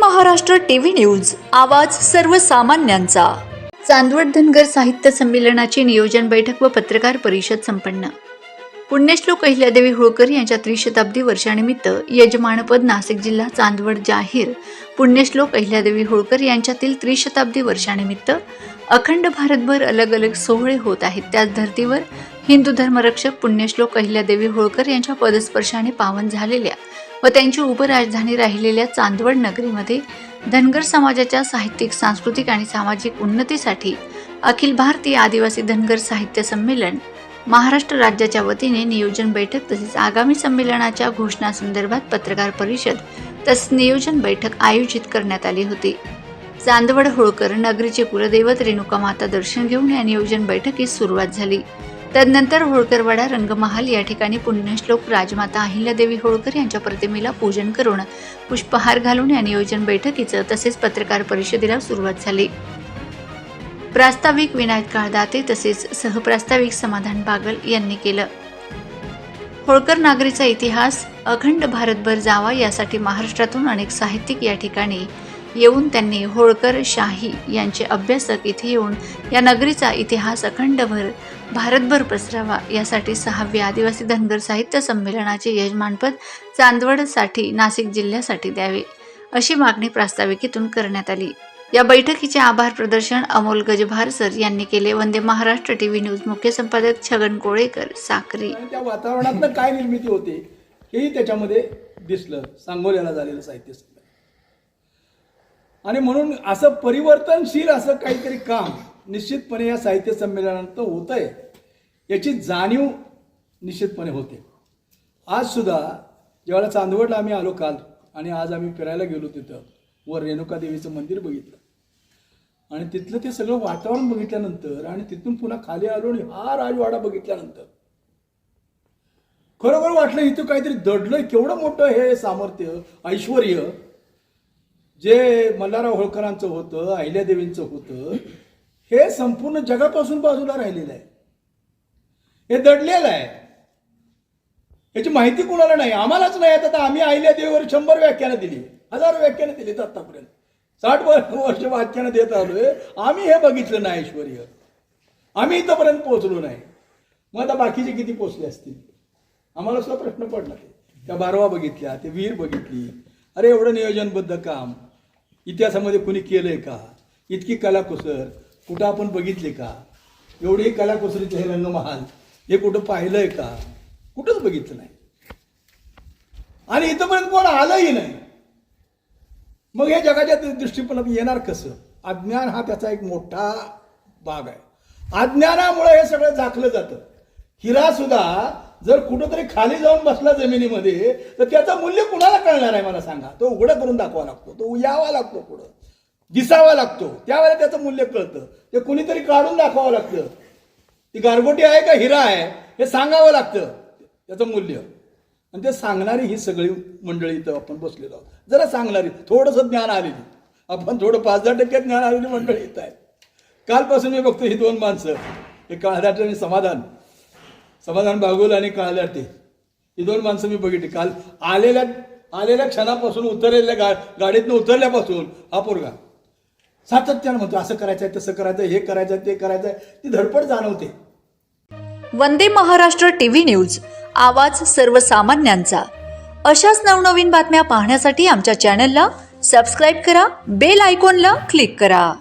Maharashtra TV news आवाज सर्वसामान्यांचा. चांदवड धनगर साहित्य संमेलनाची नियोजन बैठक व पत्रकार परिषद संपन्न. पुण्यश्लोक अहिल्यादेवी होळकर यांच्या त्रिशताब्दी वर्षानिमित्त यजमानपद नाशिक जिल्हा चांदवड जाहीर. पुण्यश्लोक अहिल्यादेवी होळकर यांच्यातील त्रिशताब्दी वर्षानिमित्त अखंड भारतभर अलग अलग सोहळे होत आहेत. त्याच धर्तीवर हिंदू धर्मरक्षक पुण्यश्लोक अहिल्यादेवी होळकर यांच्या पदस्पर्शाने पावन झालेल्या व त्यांची उपराजधानी राहिलेल्या चांदवड नगरीमध्ये धनगर समाजाच्या साहित्यिक सांस्कृतिक आणि सामाजिक उन्नतीसाठी अखिल भारतीय आदिवासी धनगर साहित्य संमेलन महाराष्ट्र राज्याच्या वतीने नियोजन बैठक तसेच आगामी संमेलनाच्या घोषणासंदर्भात पत्रकार परिषद तसेच नियोजन बैठक आयोजित करण्यात आली होती. चांदवड होळकर नगरीचे कुलदैवत रेणुका माता दर्शन घेऊन या नियोजन बैठकीस सुरुवात झाली. तदनंतर होळकरवाडा रंगमहाल या ठिकाणी पुण्यश्लोक राजमाता अहिल्यादेवी होळकर यांच्या प्रतिमेला पूजन करून पुष्पहार घालून या नियोजन बैठकीचं तसेच पत्रकार परिषदेला सुरुवात झाली. प्रास्ताविक विनायक काळदाते तसेच सहप्रास्ताविक समाधान बागल यांनी केलं. होळकर नागरीचा इतिहास अखंड भारतभर जावा यासाठी महाराष्ट्रातून अनेक साहित्यिक या ठिकाणी येऊन त्यांनी होळकर शाही यांचे अभ्यासक इथे येऊन या नगरीचा इतिहास अखंडभर भारतभर पसरावा यासाठी सहावे आदिवासी धनगर साहित्य संमेलनाचे यजमानपद चांदवडसाठी नाशिक जिल्ह्यासाठी द्यावे अशी मागणी प्रास्ताविकेतून करण्यात आली. या बैठकीचे आभार प्रदर्शन अमोल गजभार सर यांनी केले. वंदे महाराष्ट्र टीव्ही न्यूज मुख्य संपादक छगन कोळेकर साक्री. त्या वातावरणातनं काय निर्मिती होते हेही त्याच्यामध्ये दिसलं. सांगोल्याला झालेलं साहित्य संमेलन. आणि म्हणून असं परिवर्तनशील असं काहीतरी काम निश्चितपणे या साहित्य संमेलनात होत आहे याची जाणीव निश्चितपणे होते. आज सुद्धा ज्यावेळेला चांदवडला आम्ही आलो काल आणि आज आम्ही फिरायला गेलो तिथं वर रेणुका देवीचं मंदिर बघितलं. आणि तिथलं ते सगळं वातावरण बघितल्यानंतर आणि तिथून पुन्हा खाली आलो आणि हा राजवाडा बघितल्यानंतर. खरोखर वाटलं इथं काहीतरी दडलंय केवढं मोठं हे सामर्थ्य ऐश्वर जे मल्हारराव होळकरांचं होतं अहिल्यादेवींचं होतं हे संपूर्ण जगापासून बाजूला राहिलेलं आहे. हे दडलेलं आहे. याची माहिती कुणाला नाही? आम्हालाच नाही. आता तर आम्ही अहिल्यादेवीवर शंभर व्याख्यानं दिली. हजार व्याख्यानं दिलीत आतापर्यंत. साठ वर्ष व्याख्यानं देत आलोय. आम्ही हे बघितलं नाही ऐश्वर्य. आम्ही इथंपर्यंत पोहोचलो नाही. मग आता बाकीचे किती पोचले असतील? आम्हाला सुद्धा प्रश्न पडला. ते त्या बारवा बघितल्या ते वीर बघितली. अरे एवढं नियोजनबद्ध काम. इतिहासामध्ये कुणी केलंय का? इतकी कलाकुसर कुठं आपण बघितली का? एवढी कलाकुसरीचे हे रंगमहाल. हे कुठं पाहिलंय का? कुठंच बघितलं नाही. आणि इथंपर्यंत कोण आलंही नाही. मग हे जगाच्या दृष्टिकोनात येणार कसं? अज्ञान हा त्याचा एक मोठा भाग आहे. अज्ञानामुळे हे सगळं झाकलं जातं. हिरा सुद्धा जर कुठंतरी खाली जाऊन बसला जमिनीमध्ये तर त्याचं मूल्य कुणाला कळणार आहे मला सांगा? तो उघडं करून दाखवा लागतो तो यावा लागतो पुढं. दिसावा लागतो. त्यावेळेला त्याचं मूल्य कळतं. ते कुणीतरी काढून दाखवावं लागतं. ती गारगोटी आहे का हिरा आहे हे सांगावं लागतं. त्याचं मूल्य. आणि ते सांगणारी ही सगळी मंडळी इथं आपण बसलेलो आहोत. जरा सांगणारी थोडंसं ज्ञान आलेली. आपण थोडं पाच दहा टक्के ज्ञान आलेली मंडळी इथं आहे कालपासून मी बघतो ही दोन माणसं. हे काळदाटे आणि समाधान. समाधान बागुल आणि काळदाटे ही दोन माणसं मी बघितली. काल आलेल्या आलेल्या क्षणापासून उतरलेल्या गा गाडीतनं उतरल्यापासून हा पोरगा. सातत्यानं म्हणतो असं करायचं आहे तसं करायचं हे करायचं आहे, ते करायचं आहे. ती धडपड जाणवते. वंदे महाराष्ट्र टीव्ही न्यूज आवाज सर्वसामान्यांचा. अशाच नवनवीन बातम्या पाहण्यासाठी आमच्या चॅनलला सबस्क्राईब करा बेल आयकॉनला क्लिक करा.